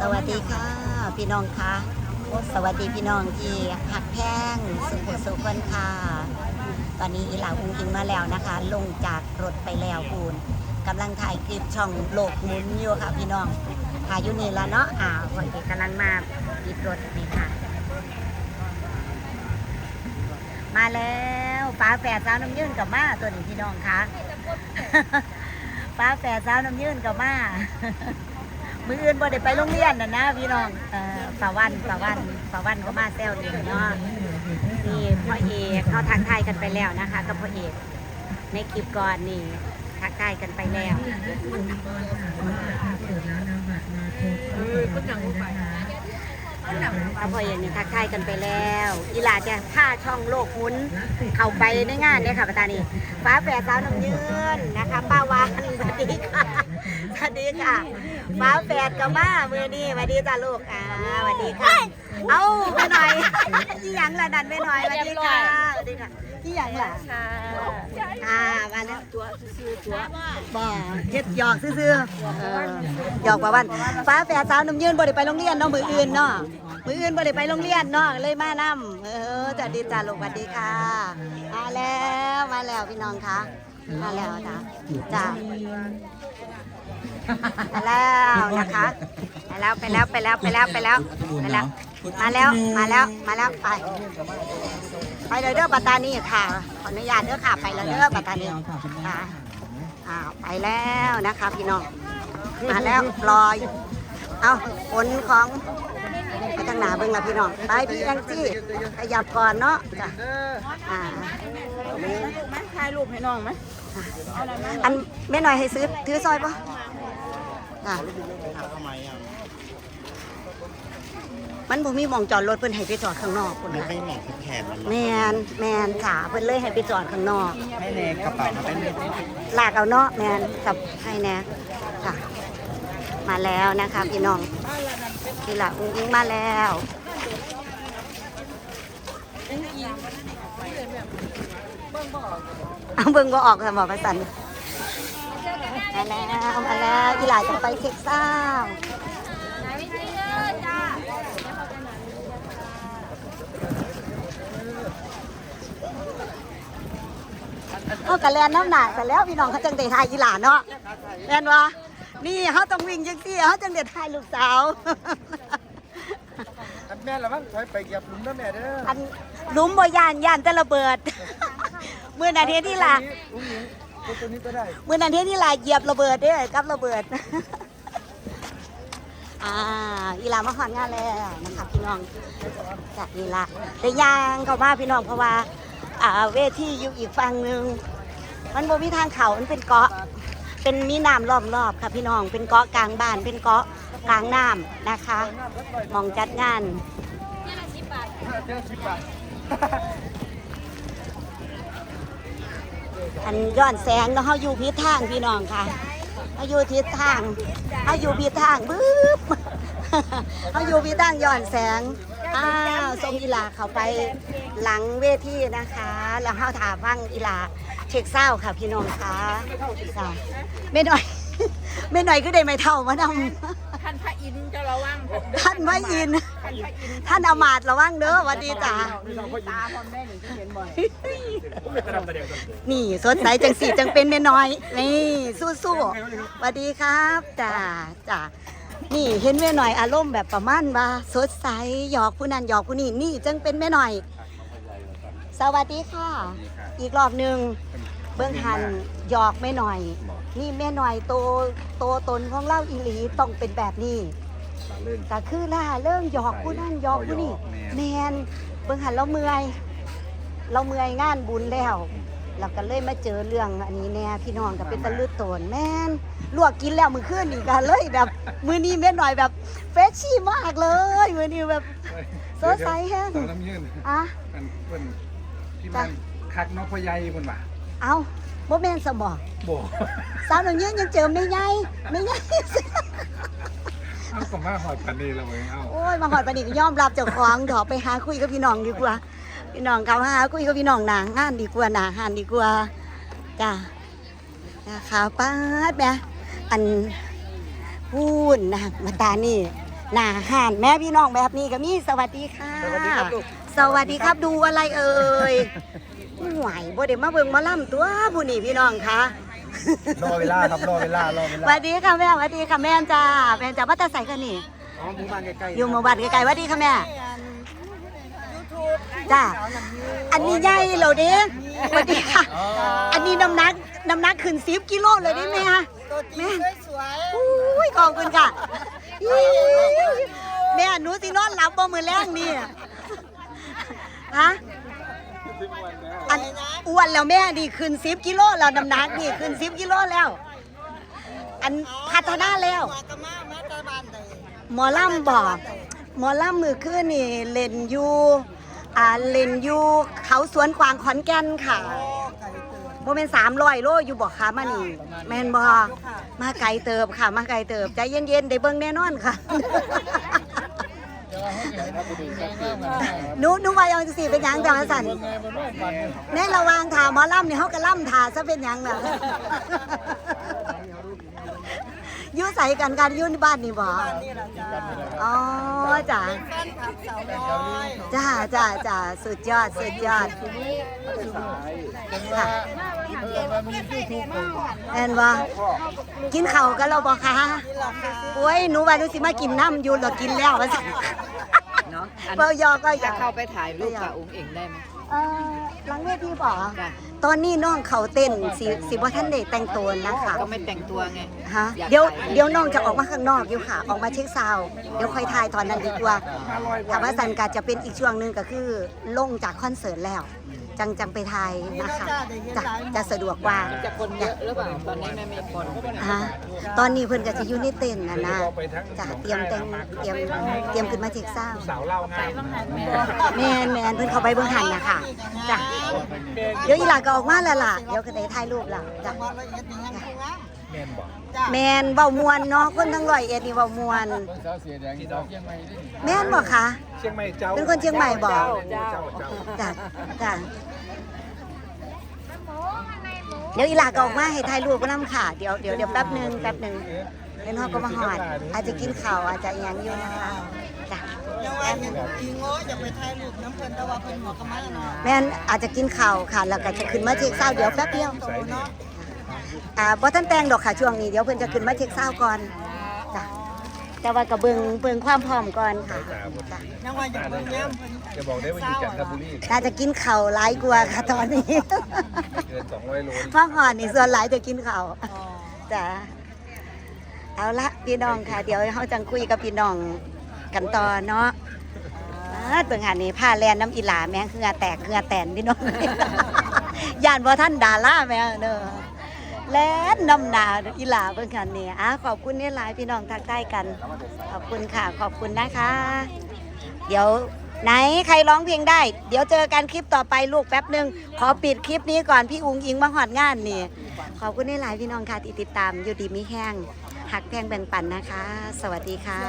สวัสดีค่ะ พี่น้องคะสวัสดีพี่น้องที่หักแพงสุขสุขคนค่ะ ตอนนี้อีหลาอุ้งอิงมาแล้วนะคะ ลงจากรถไปแล้วคูณกำลังถ่ายคลิปช่องโลกหมุนอยู่ค่ะ พี่น้องถ่ายอยู่นี่และเนาะอ่าคนเอกกำลังมาปิดรถนี่ค่ะ มาแล้วฟ้าแฝดสาวน้ำยื่นกับมาตัวนี้พี่น้องคะฟ้าแฝดสาวน้ำยื่นกับมา มืออื่นบ่ได้ไปโรงเรียนน่ะนะพี่น้องเอ่อสาวันสาวันสาวันก็มาแซวเองเนาะนี่พ่อเอกเขาทักทายกันไปแล้วนะคะ กับพ่อเอกในคลิปก่อนนี่ทักทายกันไปแล้วกั ก็พ่อเอกนี่ทักทายกันไปแล้วอีหลาจะท่าช่องโลกหุ้นเข้าไปในงานเนี่ยค่ะประธานนี่ฟ้าแฝดสาวน้ำยืนนะคะป้าวานสวัสดีค่ะสวัสดีค่ะฟ้าแฝดกับมามือนี้สวัสดีจ้าลูกอ่าสวัสดีค่ะ เอาไปหน่อยที่ยังละดันไปหน่อยสวัสดีค่ะสวัสดีค่ะที่ยังล่ะอ่ามาแล้วตัวซื่อๆตัวบ่เฮ็ดหยอกซื่อๆเออหยอกกว่าวันฟ้าแฝดสาวน้ำยืนบ่ได้ไปโรงเรียนเนาะมืออื่นเนาะมืออื่นบ่ได้ไปโรงเรียนเนาะเลยมานํเออสวัสดีจ้าลูกสวัสดีค่ะ มาแล้วมาแล้วพี่น้องคะ มาแล้วจ้าจ้ามาแล้วนะคะมาแล้วไปแล้วไปแล้วไปแล้วไปแล้วไปแล้ว มาแล้วมาแล้วมาแล้วไป ไปเลยเด้อปัตตานีค่ะขออนุญาตเด้อค่ะ ไปเลยเด้อปัตตานีค่ะอ้าวไปแล้วนะคะพี่น้องมาแล้วรอย เอาผลของ ไปทางหนาเบิ่งละพี่น้องไปพี่แองจี้ขยับก่อนเนาะจ้ะอ่ามาถ่ายรูปให้น้องไหมอันแม่หน่อยให้ซื้อถือซอยปะจ้ะมันบ่มีหมองจอดรถเพิ่นให้ไปจอดข้างนอกพุ่นมันค่ะไม่เหมาะกับแขนมันหรอกแมนแมนค่ะเพิ่นเลยให้ไปจอดข้างนอกให้ในกระเป๋ามันเป็นลากเอาเนาะแมนกับให้แน่ค่ะ มาแล้วนะคะพี่น้อง พี่ละอุ้งอิงมาแล้วเอาเบิ่งบ่ออกค่ะหมอประสันมาแล้วมาแล้วอีหลาจะไปเท็กซัสเขากระแลนน้ำหนักกันแล้วพี่น้องเขาจังได้ทายอีหลาเนาะแม่นวะ นี่เขาต้องวิ่งจังซี่เขาจังได้ทายลูกสาว อันแม่ละมั้งถอยไปเหยียบหลุมแล้วแม่เด้ออันหลุมบ่ยานยานจะระเบิด เมื่อนาทีที่ละอุ้งอิงตัวตัวนี้ก็ได้เมื่อนาทีที่ละเหยียบระเบิดเด้อกับระเบิด อ่าอีหลามาหอนงานแล้วนะคะพี่น้องจากอีหลาแต่ยางเข้ามาพี่น้องเพราะว่า อ่าเวทีอยู่อีกฝั่งหนึ่งมันบ่มีทางเขามันเป็นเกาะ เป็นมีน้ำล้อมรอบค่ะพี่น้อง เป็นเกาะกลางบ้าน เป็นเกาะกลางน้ำนะคะมองจัดงานอันย้อนแสงเนาะเฮาอยู่พิษทางพี่น้องค่ะเฮาอยู่ทิศทางเฮาอยู่พิษทางบึ๊บเฮาอยู่พิษทางย้อนแสงอ้าวทรงอีลาเขาไปหลังเวทีนะคะ แล้วเฮาถาฟังอีลา เช็คเศร้าค่ะพี่น้องค่ะจ้ะไม่หน่อย ไม่หน่อยก็ได้ไม่เท่ามานำท่านพระอินทร์จะระวังท่านไม่อินท่านพระอินทร์ท่านอำมาตย์ระวังเด้อหวัสดีจ้าตาพร้อมได้หนึ่งที่เห็นบ่อยนี่สดใสจังสีจังเป็นแม่น้อย นี่สู้ๆสวัสดีครับจ้าจ้านี่เห็นแม่หน่อยอารมณ์แบบประมาณว่าสดใสหยอกผู้นั้นหยอกผู้นี้นี่จังเป็นแม่หน่อย สวัสดีค่ะอีกรอบหนึ่งเบื้องหันหยอกแม่หน่อยนี่แม่หน่อยโตโตตนของเล่าอีหลีต้องเป็นแบบนี้ก็คือล่าเริ่มหยอกผู้นั่นหยอกผู้นี่แมนเบิ่งหันเราเมื่อย เราเมื่อยงานบุญแล้วเราก็เลยมาเจอเรื่องอันนี้แน่พี่น้องก็เป็นตะลืดโตนแม่นลวกกินแล้วมือขึ้นนี่กันเลยแบบ มือนี้แม่หน่อยแบบเฟชชี่มากเลยมือนี้แบบสดใสแห้งสาวน้ำยืนอะมันเพิ่น ที่มันคักน้องพ่อใหญ่เพิ่นว่าเอาบ่แม่นสมองบ่สาวหนุ่มยืนยังเจอไม่ใหญ่ไม่ใหญ่ เอาก็มาหอดปันนี้แล้วเว้ยเอ้าโอ้ยมาหอดปานนีก็ยอมรับเจ้าของเถอะไปหาคุยกับพี่น้องดีกว่า พี่น้องเขาหาคุยกับพี่น้องหนางานดีกว่าหนางานดีกว่าจ้านะคะป้าดแม่อันพูนนะมาตานี่ หน้าห่านแม่พี่น้องแบบนี้ก็มีสวัสดีค่ะ สวัสดีครับลูก สวัสดีครับดูอะไรเอ่ยห่วยบ่ได้มาเบิ่งหมาล่ำตัวผู้นี่พี่น้องคะรอเวลาครับรอเวลารอเวสลาวัสดีค่ะแม่สวัสดีค่ะแม่นจ้าแม่นจ้ามาแต่ใส่กันนี่ อ๋อหมู่บ้านใกล้ๆอยู่หมู่บ้านไกลๆสวัสดีค่ะแม่จ้า อันนี้ใหญ่เหรอเด้สวัสดีค่ะ อันนี้น้ำหนักน้ำหนักขึ้นสิบกิโลเลยได้ไหมคะแม่สวยอุ้ยขอบคุณค่ะ แม่หนูสินอนหลับบ่มือแรงนี่ฮะอันอ้วนแล้วแม่นี่ขึ้นสิบกิโลแล้วน้ำหนักนี่ขึ้นสิบกิโลแล้ว อันพัฒนาแล้ว หมอล่ำบอกหมอล่ำมือขึ้นนี่เล่นอยู่อ่าเล่นอยู่เขาสวนกวางขอนแก่นค่ะ โมเมนสามร้อยโลอยู่บอกค่ะมานี่แมนบอมาไกลเติบค่ะ มาไกลเติบใจเย็นๆได้เบิ่งแน่นอนค่ะหนูหนูว่ายังสิเป็นหยังจังสันในระหว่างถามหมอลำนี่เขาก็ล่ำถาซะเป็นหยังน่ะ อยู่ใส่กันกันอยู่ในบ้านนี่บ่อ๋อจ้ะจ้าจ้าจ้าสุดยอดสุดยอดค่ะแอนบ่กินข้าวกันแล้วบ่คะโอ้ยหนูว่าหนูสิมากินน้ำอยู่หรอกินแล้วว่าซั่นเนาะอันเบายอก็อจะยากเข้าไปถ่ายรูปกับอุ้งเองได้ไหม เอ่อหลังเวทีบ่จ้ะตอนนี้น้องเขาเต้นสิสิบ่ทันได้แต่งตัวนะคะก็ไม่แต่งตัวไง ฮะอยากเดี๋ยวถ่ายเดี๋ยวน้องจะออกมาข้างนอกอยู่ค่ะ ออกมาเช็คซาวด์เดี๋ยวค่อยถ่ายตอนนั้นดีกว่าถามว่าสันกาจะเป็นอีกช่วงหนึ่งก็คือลงจากคอนเสิร์ตแล้ว จังจังไปถ่ายนะคะจะจะสะดวกกว่าจะคนเยอะหรือเปล่าตอนนี้ไม่มีคนฮะตอนนี้เพิ่นก็จะอยู่ในเต้นท์นะนะจะเตรียมแต่งเตรียมเตรียมขึ้นมาเช็คซาวด์สาวเล่างานแมนแมนเพิ่นเข้าไปเบิ่งหันนะคะจ้ะเดี๋ยวอีหลาก็ออกมาแล้วล่ะเดี๋ยวก็ได้ถ่ายรูปล่ะจ้ะแมนบอก แมนเว้ามวนเนาะคนทั้งร้อยเอ็ดนี่เว้ามวนสาวเสียแดงที่ดอกเชียงใหม่แม่นบ่คะเชียงใหม่เจ้าเป็นคนเชียงใหม่บอกเจ้าเจ้าจ้ะจ้ะเดี๋ยวอีหลาก็ออกมาให้ถ่ายรูปก็นํค่ะเดี๋ยวเดี๋ยวเดี๋ยวแป๊บหนึงแป๊บหนึงเดี๋ยวน้องก็มาหอด อาจจะกินข้าวอาจจะอิหยังอยู่นะคะจ้ะยังว่าอย่างอีโง่อย่าไปถ่ายรูปน้ำเพิ่นแต่ว่าเพิ่นหัวกะมาเนาะแม่นอาจจะกินข้าวค่ะแล้วก็จะขึ้นมาเช็คเศร้าเดี๋ยวแป๊บเดียวโตเนาะ อ่าบ่ทันแต่งดอกค่ะช่วงนี้เดี๋ยวเพิ่นจะขึ้นมาเช็คเศร้าก่อนจ้ะแต่ว่าก็เบิ่งเบิ่งความพร้อมก่อนค่ะจ้ะยังว่าอย่างเบิ่งย่ำเพิ่นจะบอกได้ว่าอยู่จันทบุรีน่าจะกินข้าวหลายกว่าค่ะตอนนี้เกิน200โลพ่อหอนนี่ส่วนหลายจะกินข้าวจ้ะเอาละพี่น้องค่ะ เดี๋ยวเขาจังคุยกับพี่น้องกันต่อเนาะอ่าเบิ่งหันนี่ผ้าแลนน้ำอีหลาแม่งคือแตกคือแตนพี่น้อง ย่านบ่ท่านดาล่าแม่เด้อ แลนน้ำหนาอีหลาเบิ่งหันนี่อะขอบคุณเนี่ยหลายพี่น้องทักทายกัน ขอบคุณค่ะ ขอบคุณนะคะ เดี๋ยวไหนใครร้องเพลงได้ เดี๋ยวเจอกันคลิปต่อไปลูกแป๊บหนึ่งขอปิดคลิปนี้ก่อนพี่อุ้งอิงมาหอดงานนี่ ขอบคุณในหลายพี่น้องค่ะที่ติดตามอยู่ดีมีแห้งหักแพงแบ่งปันนะคะ สวัสดีค่ะ